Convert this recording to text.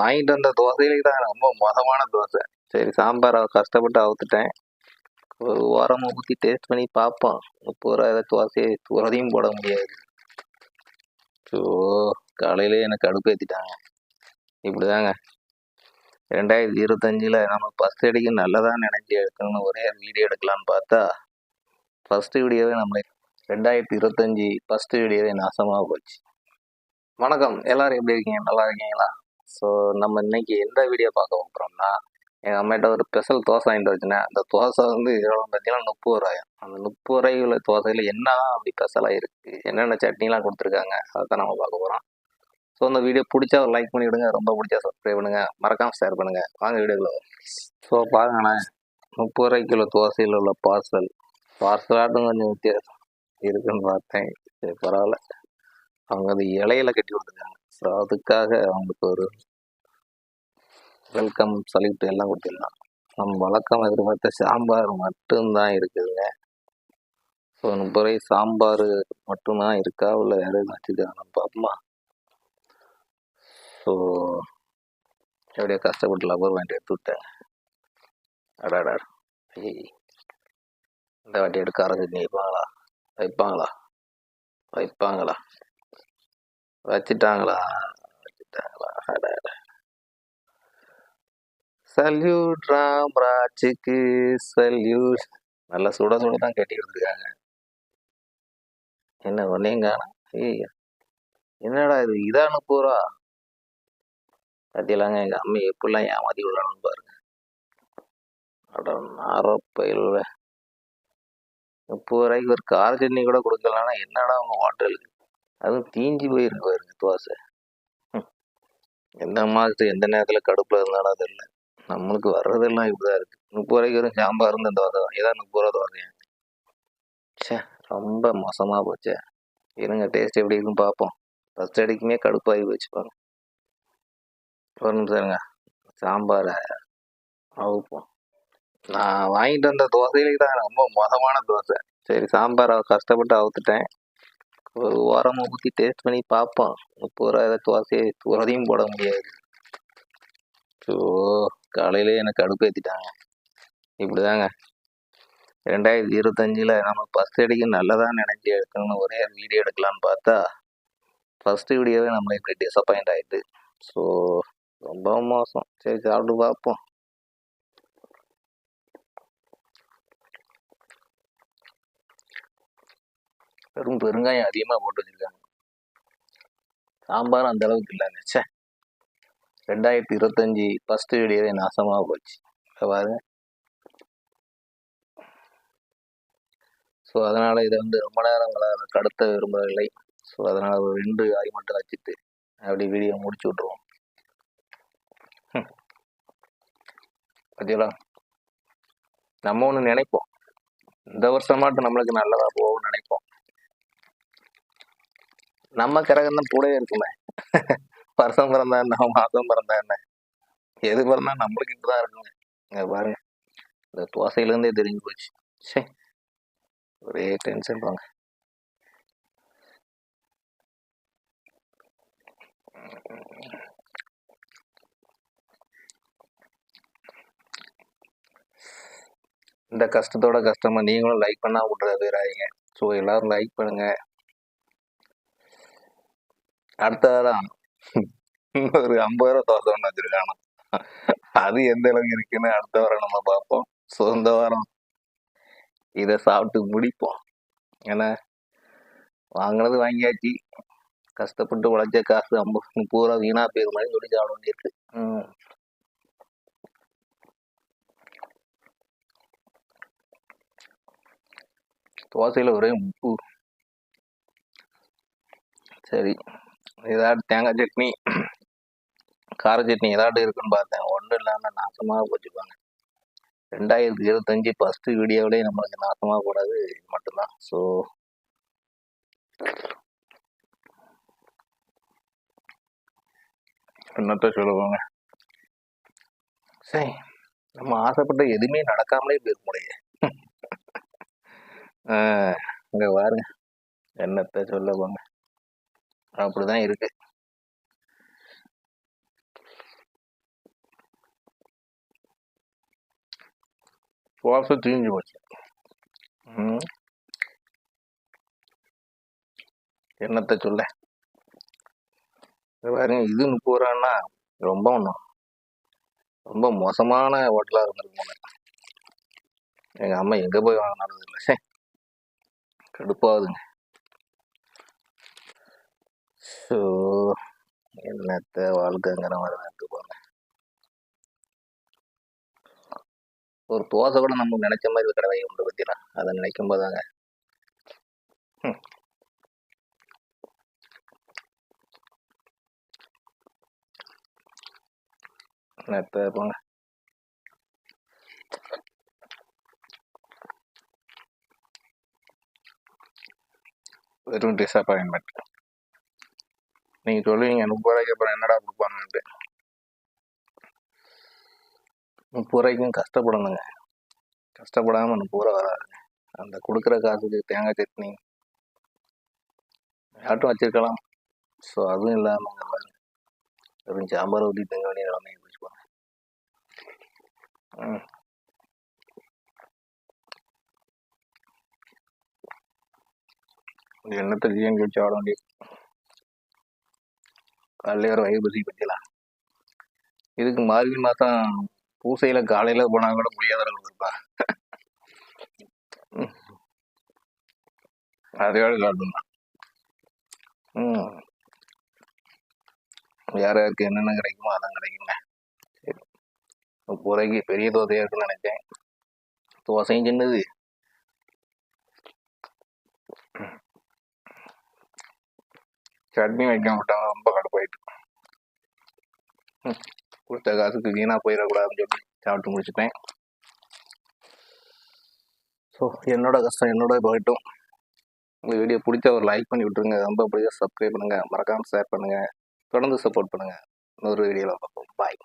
வாங்கிட்டு வந்த தோசையிலே தான் ரொம்ப மோசமான தோசை. சரி சாம்பார் கஷ்டப்பட்டு அவுத்துட்டேன். ஒரு ஓரமாக ஊற்றி டேஸ்ட் பண்ணி பார்ப்போம் முப்பது ரூபா தோசையை துறதையும் போட முடியாது. ஸோ காலையிலே எனக்கு கடுப்பேற்றிட்டாங்க இப்படிதாங்க. ரெண்டாயிரத்தி இருபத்தஞ்சில் நம்ம ஃபஸ்ட் அடிக்கு நல்லதாக நினைச்சி எடுக்கணும்னு ஒரே வீடியோ எடுக்கலான்னு பார்த்தா ஃபஸ்ட்டு வீடியோவே நம்ம ரெண்டாயிரத்தி இருபத்தஞ்சி ஃபஸ்ட்டு வீடியோவே நாசமாக போச்சு. வணக்கம். எல்லாரும் எப்படி இருக்கீங்க? நல்லா இருக்கீங்களா? ஸோ நம்ம இன்னைக்கு எந்த வீடியோ பார்க்க போகிறோம்னா எங்கள் அம்மாட்ட ஒரு ஸ்பெஷல் தோசை வாங்கிட்டு வச்சுனேன். அந்த தோசை வந்து எவ்வளோ பார்த்தீங்கன்னா முப்பது ரூபாயும் அந்த முப்பது ரூபாய் உள்ள தோசையில் என்னதான் அப்படி ஸ்பெஷலாக இருக்குது என்னென்ன சட்னிலாம் கொடுத்துருக்காங்க? அதை தான் நம்ம பார்க்க போகிறோம் ஸோ அந்த வீடியோ பிடிச்சா ஒரு லைக் பண்ணி விடுங்க. ரொம்ப பிடிச்சா சப்ஸ்கிரைப் பண்ணுங்கள் மறக்காமல் ஷேர் பண்ணுங்கள் வாங்க வீடியோக்குள்ள ஸோ பாருங்களேன். முப்பது ரூபாய்க்கு உள்ள தோசையில் உள்ள பார்சல் பார்சலாட்டும் கொஞ்சம் வித்தியாசம் இருக்குன்னு பார்த்தேன். சரி பரவாயில்ல. அவங்க அந்த இலையில கட்டி கொடுத்துருக்காங்க ஸோ அதுக்காக அவங்களுக்கு ஒரு வெல்கம் சல்யூட் எல்லாம் கொடுத்துடலாம். நம்ம வழக்கம் எதிர்பார்த்த சாம்பார் மட்டும்தான் இருக்குதுங்க. ஸோ முறை சாம்பார் மட்டும்தான் இருக்கா? உள்ள வேற எதுவும் வச்சுருக்காங்க பார்ப்போமா ஸோ எப்படியோ கஷ்டப்பட்டு லபர் வாங்கிட்டு எடுத்து விட்டேன் அடாடா. ஐய். இந்த வாட்டி எடுக்க ஆரம்பிச்சு வைப்பாங்களா? வைப்பாங்களா? வைப்பாங்களா? வச்சிட்டாங்களா? வச்சிட்டாங்களா? அடாடா சல்யூட் ராம்ராஜுக்கு சல்யூட் நல்லா சுட சுட தான் கட்டி கொடுத்துருக்காங்க. என்ன ஒன்னையும் காணும் ஐயா என்னடா இது? இதை முப்பது ரூபா எங்கள் அம்மா எப்படிலாம் ஏமாத்தி விடணும்னு பாருங்க. அட நாரப்பயில் முப்பது ரூபாய்க்கு ஒரு கார் சட்னி கூட கொடுக்கலன்னா என்னடா உங்கள் ஹோட்டலுக்கு? அதுவும் தீஞ்சு போயிருக்கு பாருங்க தோசை எந்த மாதிரி எந்த நேரத்தில் கடுப்பில் இருந்தாலும் அது இல்லை நம்மளுக்கு வர்றதெல்லாம் இப்படிதான் இருக்கு. முப்பது ரூபாய்க்கு வரும் சாம்பார் இருந்த தோசை தான். இதான் முப்பது ரூபா தோசை ச்சே ரொம்ப மோசமாக போச்சே. இருங்க டேஸ்ட் எப்படி இருக்குன்னு பார்ப்போம். ஃபஸ்ட் அடிக்குமே கடுப்பாகி போச்சு பாருங்க. ஒரு நிமிஷம் இருங்க. சாம்பாரை அவுப்போம். நான் வாங்கிட்டு வந்த தோசையிலே தான் ரொம்ப மோசமான தோசை சரி சாம்பாரை கஷ்டப்பட்டு அவுத்துட்டேன். ஒரு ஓரமாக ஊற்றி டேஸ்ட் பண்ணி பார்ப்போம் முப்பது ரூபா தோசையை துறதையும் போட முடியாது. ஸோ காலையிலே எனக்கு அடுப்பு ஏற்றிட்டாங்க இப்படிதாங்க. ரெண்டாயிரத்தி இருபத்தஞ்சில் நம்ம ஃபஸ்ட் அடிக்கு நல்லதாக நினைச்சி எடுக்கணும்னு ஒரே வீடியோ எடுக்கலான்னு பார்த்தா ஃபஸ்ட்டு வீடியோவே நம்மளை இப்படி டிசப்பாயிண்ட் ஆயிட்டு. ஸோ ரொம்ப மோசம். சரி சாப்பிட்டு பார்ப்போம். வெறும் பெருங்காயம் அதிகமாக போட்டு வச்சிருக்காங்க. சாம்பார் அந்த அளவுக்கு இல்லைங்க சே ரெண்டாயிரத்தி இருபத்தஞ்சி ஃபஸ்ட்டு வீடியோவே நாசமாக போச்சு. பாருங்க. ஸோ அதனால் இதை வந்து ரொம்ப நேரம் வளர கடத்த விரும்பவில்லை. ஸோ அதனால் ஒரு ரெண்டு ஆய் மட்டும் வச்சுட்டு அப்படி வீடியோ முடிச்சு விட்ருவோம் பார்த்தீங்களா நம்ம ஒன்று நினைப்போம். இந்த வருஷமாட்டும் நம்மளுக்கு நல்லதாக போகும்னு நினைப்போம். நம்ம கிரகம் தான் கூடவே இருக்குமே. வருஷம் பிறந்தா என்ன? மாதம் பிறந்தா என்ன? எது பிறந்தா நம்மளுக்கு இப்படிதான் இருக்குங்க இங்க பாருங்க. இந்த தோசையிலேருந்தே தெரிஞ்சு போச்சு. சரி ஒரே டென்ஷன் பாருங்க. இந்த கஷ்டத்தோட கஷ்டமா நீங்களும் லைக் பண்ணா விட்றது பேராயிங்க ஸோ எல்லாரும் லைக் பண்ணுங்க. அடுத்த வாரம் ஒரு ஐம்பது ரூபா தோசை ஒன்று வச்சிருக்கானோ அது எந்த அளவுக்கு இருக்குன்னு அடுத்த வாரம் நம்ம பார்ப்போம். ஸோ இந்த வாரம் இதை சாப்பிட்டு முடிப்போம். ஏன்னா வாங்கினது வாங்கியாச்சு. கஷ்டப்பட்டு உழைச்ச காசு ஐம்பது முப்பது ரூபா வீணா போயிரு மாதிரி சொல்லி சாப்பிட வேண்டியிருக்கு. ம். தோசையில் ஒரே உப்பு. சரி. ஏதாவது தேங்காய் சட்னி கார சட்னி ஏதாவது இருக்குன்னு பார்த்தேன். ஒன்றும் இல்லாமல் நாசமாக போச்சுப்பாங்க ரெண்டாயிரத்தி இருபத்தஞ்சி ஃபஸ்ட்டு வீடியோவிலே நம்மளுக்கு நாசமாக கூடாது இது மட்டும்தான். ஸோ என்னத்த சொல்லுவாங்க சரி நம்ம ஆசைப்பட்ட எதுவுமே நடக்காமலே போயிருக்க முடியும் இங்கே பாருங்க. என்னத்த சொல்ல போங்க? அப்படிதான் இருக்கு. சுவாசம் தீஞ்சு போச்சு. என்னத்த சொல்ல? பாருங்க இது முப்பது ரொம்ப ஒன்றும் ரொம்ப மோசமான ஹோட்டலாக இருந்திருக்கோம் எங்கள் அம்மா எங்கே போய் வாங்கினாலும் இல்லை கடுப்பாகுதுங்க. ஸோ என்னத்த வாழ்க்கைங்கிற மாதிரி தான் இருக்கு போங்க ஒரு தோசை கூட நம்ம நினைச்ச மாதிரி ஒரு கடை உண்டு பத்தியா? அதை நினைக்கும் போதாங்க ம். போங்க. வெறும் டிசப்பாயின்மெண்ட் நீங்க சொல்லுவீங்க முப்பது ரூபாய்க்கு அப்புறம் என்னடா கொடுப்பாங்கன்ட்டு முப்பது ரூபாய்க்கும் கஷ்டப்படணுங்க. கஷ்டப்படாமல் முப்பது ரூபா வராதுங்க அந்த கொடுக்குற காசுக்கு தேங்காய் சட்னி யார்ட்டும் வச்சிருக்கலாம். ஸோ அதுவும் இல்லாமல் அங்கே பாருங்க வெறும் சாம்பார் ஊற்றி தங்க வேண்டிய நிலைமை போச்சுப்பாங்க ம். என்னத்தை ஜிஎன் வச்சு ஆட வேண்டியது. காலையில ஒரு பற்றிலாம் இதுக்கு மார்கழி மாதம் பூசையில் காலையில் போனால் கூட முடியாதவர்கள் இருப்பா அதே காட்டும் யார் யாருக்கு என்னென்ன கிடைக்குமோ அதான் கிடைக்குங்க. சரி. இப்போதைக்கு பெரிய தோசையாக இருக்குன்னு நினைச்சேன். தோசையும் சின்னது சட்னி வைக்க மாட்டாங்க ரொம்ப கடுப்பாயிட்டு. கொடுத்த காசுக்கு வீணாக போயிடக்கூடாதுன்னு சொல்லி சாப்பிட்டு முடிச்சுட்டேன். ஸோ என்னோட கஷ்டம் என்னோட போயிட்டும். இந்த வீடியோ பிடிச்ச ஒரு லைக் பண்ணி விட்டுருங்க. ரொம்ப பிடிச்ச சப்ஸ்கிரைப் பண்ணுங்கள் மறக்காமல் ஷேர் பண்ணுங்கள் தொடர்ந்து சப்போர்ட் பண்ணுங்கள் இன்னொரு வீடியோவில் பார்ப்போம். பாய்